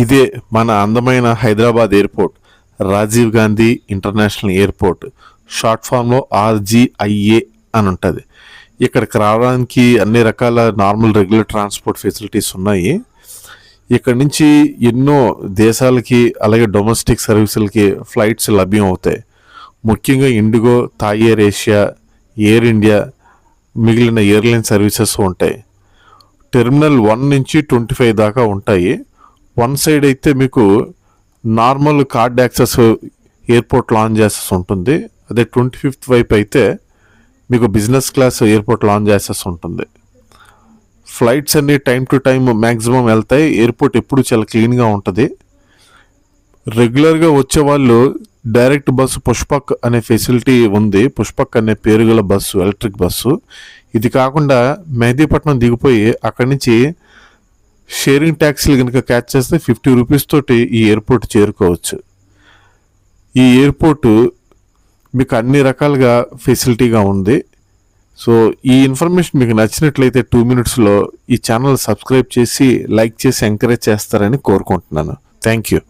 ఇదే మన అందమైన Hyderabad airport Rajiv Gandhi international airport short ఫామ్లో ఆర్జీఐఏ అని ఉంటుంది. ఇక్కడికి రావడానికి అన్ని రకాల నార్మల్ రెగ్యులర్ ట్రాన్స్పోర్ట్ ఫెసిలిటీస్ ఉన్నాయి. ఇక్కడ నుంచి ఎన్నో దేశాలకి అలాగే డొమెస్టిక్ సర్వీసులకి ఫ్లైట్స్ లభ్యం అవుతాయి ముఖ్యంగా IndiGo Thai Air Asia Air India మిగిలిన ఎయిర్లైన్ సర్వీసెస్ ఉంటాయి. టెర్మినల్ వన్ నుంచి ట్వంటీ ఫైవ్ దాకా ఉంటాయి. వన్ సైడ్ అయితే మీకు normal card access airport lounge access ఉంటుంది. అదే ట్వంటీ ఫిఫ్త్ వైపు అయితే మీకు business class airport lounge access ఉంటుంది. ఫ్లైట్స్ అన్ని టైం టు టైం మ్యాక్సిమం వెళ్తాయి. ఎయిర్పోర్ట్ ఎప్పుడు చాలా క్లీన్గా ఉంటుంది. రెగ్యులర్గా వచ్చే వాళ్ళు డైరెక్ట్ బస్సు పుష్పక్ అనే ఫెసిలిటీ ఉంది. పుష్పక్ అనే పేరు గల బస్సు ఎలక్ట్రిక్ బస్సు. ఇది కాకుండా మెహదీపట్నం దిగిపోయి అక్కడి నుంచి షేరింగ్ ట్యాక్సీలు కనుక క్యాచ్ చేస్తే ఫిఫ్టీ రూపీస్ తోటి ఈ ఎయిర్పోర్ట్ చేరుకోవచ్చు. ఈ ఎయిర్పోర్టు మీకు అన్ని రకాలుగా ఫెసిలిటీగా ఉంది. సో ఈ ఇన్ఫర్మేషన్ మీకు నచ్చినట్లయితే టూ మినిట్స్లో ఈ ఛానల్ సబ్స్క్రైబ్ చేసి లైక్ చేసి ఎంకరేజ్ చేస్తారని కోరుకుంటున్నాను. Thank you.